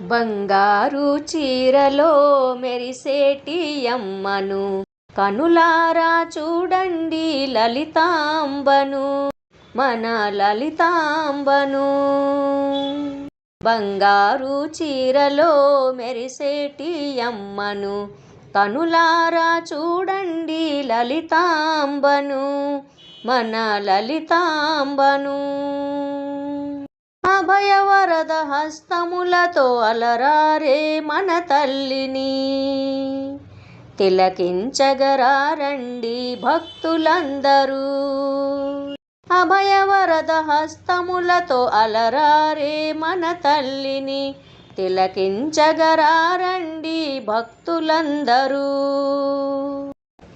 బంగారు చీరలో మెరిసేటి అమ్మను. కనులారా చూడండి లలితాంబను. మన లలితాంబను. బంగారు చీరలో మెరిసేటి అమ్మను. కనులారా చూడండి లలితాంబను. మన లలితాంబను. అభయవరద హస్తములతో అలరారే మన తల్లిని. తిలకించగరారండి భక్తులందరూ. అభయవరద హస్తములతో అలరారే మన తల్లిని. తిలకించగరారండి భక్తులందరూ.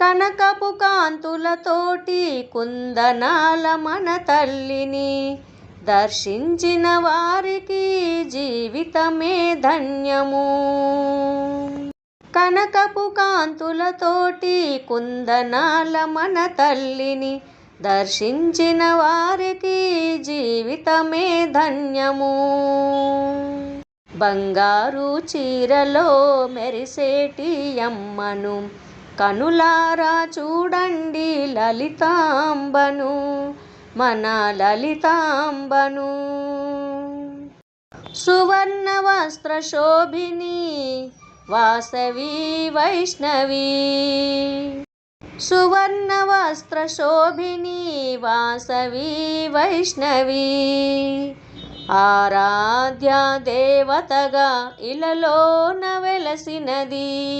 కనకపు కాంతులతోటి కుందనాల మన తల్లిని. దర్శించిన వారికి జీవితమే ధన్యము. కనకపు కాంతులతోటి కుందనాల మన తల్లిని దర్శించిన వారికి జీవితమే ధన్యము. బంగారు చీరలో మెరిసేటి అమ్మను కనులారా చూడండి లలితాంబను. మన లలితాంబను. సువర్ణ వస్త్ర శోభిని వాసవి వైష్ణవి. సువర్ణ వస్త్ర శోభిని వాసవి వైష్ణవి. ఆరాధ్య దేవతగా ఇలలోన వెలసినది.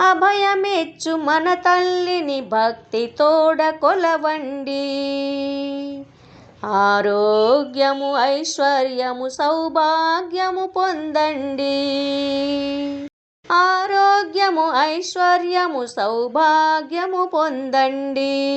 అభయమెచ్చు మన తల్లిని భక్తి తోడ కొలవండి. ఆరోగ్యము ఐశ్వర్యము సౌభాగ్యము పొందండి. ఆరోగ్యము ఐశ్వర్యము సౌభాగ్యము పొందండి.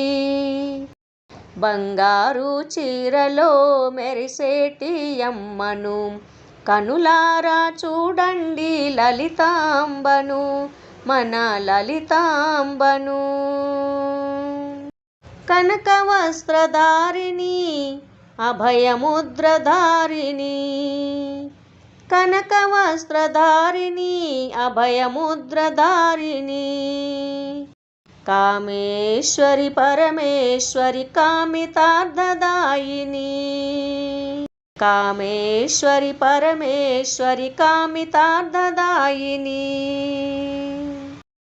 బంగారు చీరలో మెరిసేటి అమ్మను కనులారా చూడండి లలితాంబను మన లలితాంబను కనక వస్త్రధారిణి అభయముద్రధారిణి. కనక వస్త్రధారిణి అభయముద్రధారిణి. కామేశ్వరి పరమేశ్వరి కామితార్థదాయిని. కామేశ్వరి పరమేశ్వరి కామితార్థదాయిని.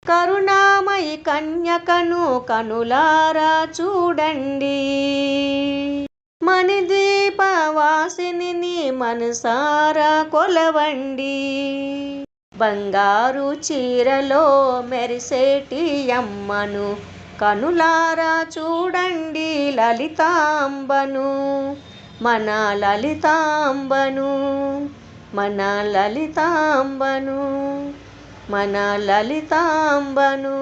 కరుణామయి కన్యకను కనులారా చూడండి. మణిద్వీపవాసిని మనసారా కొలవండి. బంగారు చీరలో మెరిసేటి అమ్మను కనులారా చూడండి లలితాంబను. మన లలితాంబను మన లలితాంబను. మన లలితాంబను.